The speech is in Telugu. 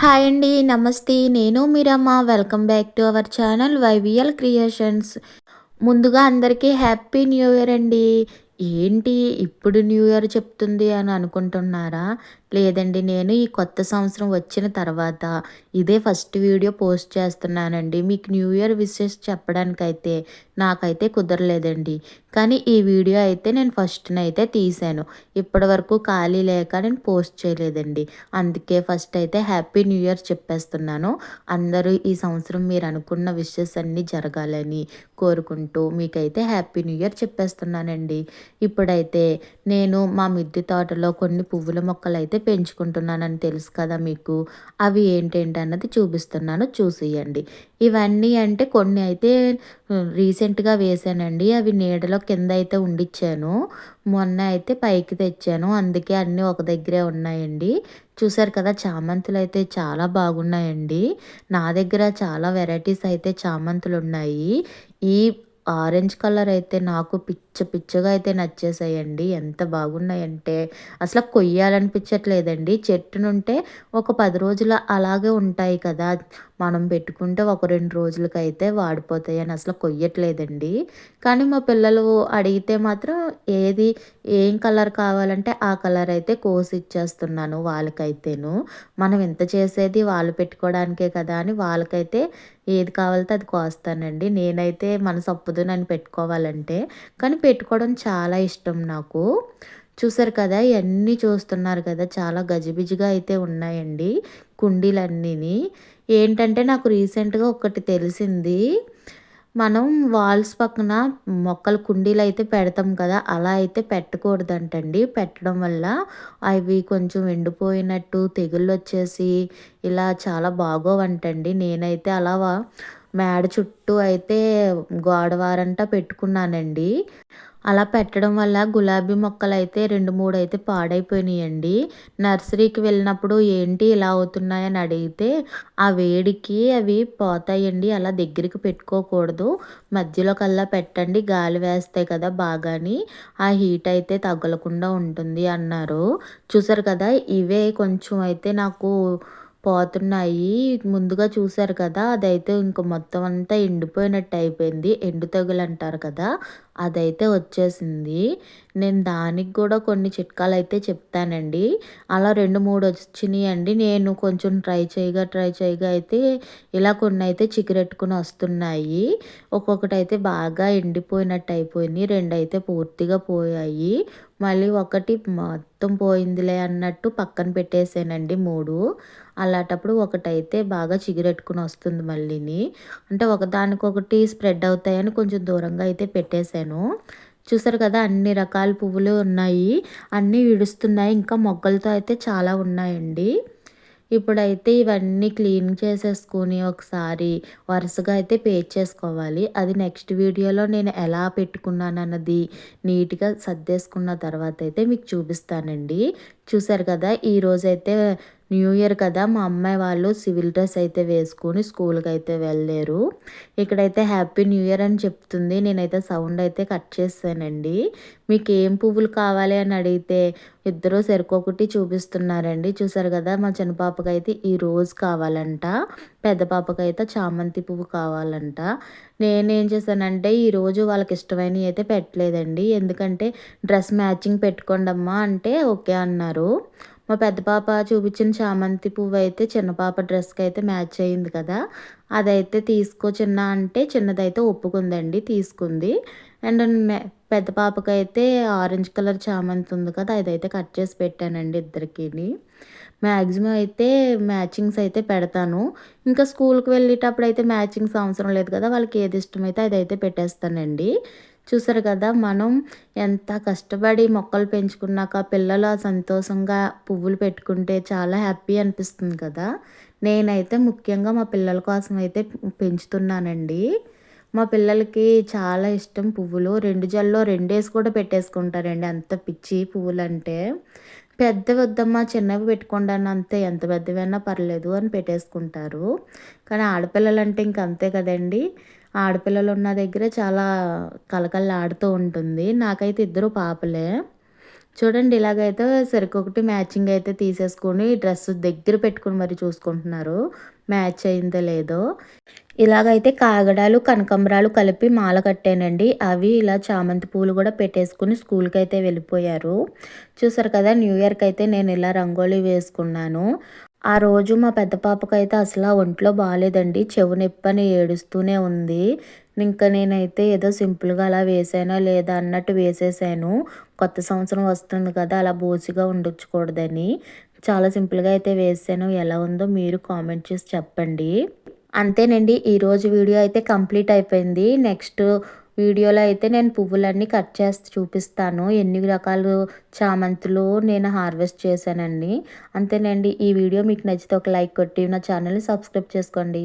హాయ్ అండి నమస్తే. నేను మీరమ్మ. Welcome back to our channel YVL creations. ముందుగా అందరికీ హ్యాపీ న్యూ ఇయర్ అండి. ఏంటి ఇప్పుడు న్యూ ఇయర్ చెప్తుంది అని అనుకుంటున్నారా? లేదండి నేను ఈ కొత్త సంవత్సరం వచ్చిన తర్వాత ఇదే ఫస్ట్ వీడియో పోస్ట్ చేస్తున్నానండి. మీకు న్యూ ఇయర్ విషెస్ చెప్పడానికైతే నాకైతే కుదరలేదండి. కానీ ఈ వీడియో అయితే నేను ఫస్ట్నైతే తీశాను. ఇప్పటి వరకు ఖాళీ లేక నేను పోస్ట్ చేయలేదండి. అందుకే ఫస్ట్ అయితే హ్యాపీ న్యూ ఇయర్ చెప్పేస్తున్నాను. అందరూ ఈ సంవత్సరం మీరు అనుకున్న విషెస్ అన్నీ జరగాలని కోరుకుంటూ మీకైతే హ్యాపీ న్యూ ఇయర్ చెప్పేస్తున్నానండి. ఇప్పుడైతే నేను మా మిద్దె తోటలో కొన్ని పువ్వుల మొక్కలు అయితే పెంచుకుంటున్నానని తెలుసు కదా మీకు. అవి ఏంటేంటి అన్నది చూపిస్తున్నాను. చూసేయండి. ఇవన్నీ అంటే కొన్ని అయితే రీసెంట్గా వేసానండి. అవి నీడలో కింద అయితే ఉండిచ్చాను. మొన్న అయితే పైకి తెచ్చాను. అందుకే అన్నీ ఒక దగ్గరే ఉన్నాయండి. చూసారు కదా చామంతులు అయితే చాలా బాగున్నాయండి. నా దగ్గర చాలా వెరైటీస్ అయితే చామంతులు ఉన్నాయి. ఈ ఆరెంజ్ కలర్ అయితే నాకు పిచ్చ పిచ్చగా అయితే నచ్చేసాయండి. ఎంత బాగున్నాయంటే అసలు కొయ్యాలనిపించట్లేదండి. చెట్టునుంటే ఒక పది రోజులు అలాగే ఉంటాయి కదా. మనం పెట్టుకుంటే ఒక రెండు రోజులకైతే వాడిపోతాయి అని అసలు కొయ్యట్లేదండి. కానీ మా పిల్లలు అడిగితే మాత్రం ఏది ఏం కలర్ కావాలంటే ఆ కలర్ అయితే కోసి ఇచ్చేస్తున్నాను వాళ్ళకైతేను. మనం ఎంత చేసేది వాళ్ళు పెట్టుకోవడానికే కదా అని వాళ్ళకైతే ఏది కావాలితే అది కోస్తానండి. నేనైతే మనసు ఒప్పదు నన్ను పెట్టుకోవాలంటే. కానీ పెట్టుకోవడం చాలా ఇష్టం నాకు. చూసారు కదా ఇవన్నీ చూస్తున్నారు కదా చాలా గజిబిజిగా అయితే ఉన్నాయండి కుండీలన్నీని. ఏంటంటే నాకు రీసెంట్గా ఒకటి తెలిసింది మనం వాల్స్ పక్కన మొక్కలు కుండీలు అయితే పెడతాం కదా అలా అయితే పెట్టకూడదంటండి. పెట్టడం వల్ల అవి కొంచెం ఎండిపోయినట్టు తెగుళ్ళు వచ్చేసి ఇలా చాలా బాగోవంటండి. నేనైతే అలా మేడ చుట్టూ అయితే గోడవారంట పెట్టుకున్నానండి. అలా పెట్టడం వల్ల గులాబీ మొక్కలు అయితే రెండు మూడు అయితే పాడైపోయినాయండి. నర్సరీకి వెళ్ళినప్పుడు ఏంటి ఇలా అవుతున్నాయని అడిగితే ఆ వేడికి అవి పోతాయండి అలా దగ్గరికి పెట్టుకోకూడదు. మధ్యలో కల్లా పెట్టండి గాలి వేస్తాయి కదా బాగాని ఆ హీట్ అయితే తగలకుండా ఉంటుంది అన్నారు. చూసారు కదా ఇవే కొంచెం అయితే నాకు పోతున్నాయి. ముందుగా చూశారు కదా అదైతే ఇంక మొత్తం అంతా ఎండిపోయినట్టు అయిపోయింది. ఎండు తెగులు అంటారు కదా అదైతే వచ్చేసింది. నేను దానికి కూడా కొన్ని చిట్కాలు అయితే చెప్తానండి. అలా రెండు మూడు వచ్చినాయి అండి నేను కొంచెం ట్రై చేయగా ట్రై చేయగా అయితే ఇలా కొన్ని అయితే చిగురెట్టుకుని వస్తున్నాయి. ఒక్కొక్కటి అయితే బాగా ఎండిపోయినట్టు అయిపోయింది. రెండు అయితే పూర్తిగా పోయాయి. మళ్ళీ ఒకటి మొత్తం పోయిందిలే అన్నట్టు పక్కన పెట్టేసానండి మూడు. అలాంటప్పుడు ఒకటైతే బాగా చిగురెట్టుకుని వస్తుంది మళ్ళీని. అంటే ఒకదానికొకటి స్ప్రెడ్ అవుతాయని కొంచెం దూరంగా అయితే పెట్టేశాను. చూసారు కదా అన్ని రకాల పువ్వులు ఉన్నాయి. అన్నీ విడుస్తున్నాయి. ఇంకా మొగ్గలతో అయితే చాలా ఉన్నాయండి. ఇప్పుడైతే ఇవన్నీ క్లీన్ చేసేసుకొని ఒకసారి వరుసగా అయితే పేజ్ చేసుకోవాలి. అది నెక్స్ట్ వీడియోలో నేను ఎలా పెట్టుకున్నాను అన్నది నీట్గా సర్దేసుకున్న తర్వాత అయితే మీకు చూపిస్తానండి. చూసారు కదా ఈరోజైతే న్యూ ఇయర్ కదా మా అమ్మాయి వాళ్ళు సివిల్ డ్రెస్ అయితే వేసుకొని స్కూల్కి అయితే వెళ్ళలేరు ఇక్కడైతే హ్యాపీ న్యూ ఇయర్ అని చెప్తుంది. నేనైతే సౌండ్ అయితే కట్ చేస్తానండి. మీకు ఏం పువ్వులు కావాలి అని అడిగితే ఇద్దరు సెరుకొకటి చూపిస్తున్నారండి. చూసారు కదా మా చిన్న పాపకైతే ఈ రోజు కావాలంట. పెద్ద పాపకైతే చామంతి పువ్వు కావాలంట. నేనేం చేశానంటే ఈరోజు వాళ్ళకి ఇష్టమైనవి అయితే పెట్టలేదండి. ఎందుకంటే డ్రెస్ మ్యాచింగ్ పెట్టుకోండమ్మా అంటే ఓకే అన్నారు. మా పెద్ద పాప చూపించిన చామంతి పువ్వు అయితే చిన్న పాప డ్రెస్కి అయితే మ్యాచ్ అయింది కదా. అదైతే తీసుకో చిన్న అంటే చిన్నదైతే ఒప్పుకుందండి తీసుకుంది. అండ్ పెద్ద పాపకైతే ఆరెంజ్ కలర్ చామంతి ఉంది కదా అదైతే కట్ చేసి పెట్టానండి ఇద్దరికి మ్యాక్సిమం అయితే మ్యాచింగ్స్ అయితే పెడతాను. ఇంకా స్కూల్కి వెళ్ళేటప్పుడు అయితే మ్యాచింగ్స్ అవసరం లేదు కదా వాళ్ళకి ఏది ఇష్టమైతే అదైతే పెట్టేస్తానండి. చూసారు కదా మనం ఎంత కష్టపడి మొక్కలు పెంచుకున్నాక పిల్లలు సంతోషంగా పువ్వులు పెట్టుకుంటే చాలా హ్యాపీ అనిపిస్తుంది కదా. నేనైతే ముఖ్యంగా మా పిల్లల కోసం అయితే పెంచుతున్నానండి. మా పిల్లలకి చాలా ఇష్టం పువ్వులు. రెండు జల్లో రెండేసి కూడా పెట్టేసుకుంటారండి. అంత పిచ్చి పువ్వులు అంటే పెద్ద వద్దమ్మా చిన్నవి పెట్టుకోండి అంతే. ఎంత పెద్దవైనా పర్లేదు అని పెట్టేసుకుంటారు. కానీ ఆడపిల్లలు అంటే ఇంక అంతే కదండి. ఆడపిల్లలు ఉన్న దగ్గర చాలా కలకల్లా ఆడుతూ ఉంటుంది. నాకైతే ఇద్దరు పాపలే. చూడండి ఇలాగైతే సరికొకటి మ్యాచింగ్ అయితే తీసేసుకొని డ్రెస్ దగ్గర పెట్టుకుని మరి చూసుకుంటున్నారు. మ్యాచ్ అయిందో లేదో. ఇలాగైతే కాగడాలు కనకంబరాలు కలిపి మాల కట్టానండి. అవి ఇలా చామంతి పూలు కూడా పెట్టేసుకుని స్కూల్కి అయితే వెళ్ళిపోయారు. చూసారు కదా న్యూ ఇయర్కి అయితే నేను ఇలా రంగోలీ వేసుకున్నాను. ఆ రోజు మా పెద్ద పాపకైతే అసలు ఒంట్లో బాగాలేదండి చెవు నొప్పని ఏడుస్తూనే ఉంది. ఇంకా నేనైతే ఏదో సింపుల్గా అలా వేసానా లేదా అన్నట్టు వేసేసాను. కొత్త సంవత్సరం వస్తుంది కదా అలా బోసిగా ఉండొచ్చుకూడదని. చాలా సింపుల్గా అయితే వేసాను. ఎలా ఉందో మీరు కామెంట్ చేసి చెప్పండి. అంతేనండి. ఈరోజు వీడియో అయితే కంప్లీట్ అయిపోయింది. నెక్స్ట్ వీడియోలో అయితే నేను పువ్వులన్నీ కట్ చేసి చూపిస్తాను. ఎన్ని రకాలు చామంతులు నేను హార్వెస్ట్ చేశానండి. అంతేనండి. ఈ వీడియో మీకు నచ్చితే ఒక లైక్ కొట్టి నా ఛానల్ని సబ్స్క్రైబ్ చేసుకోండి.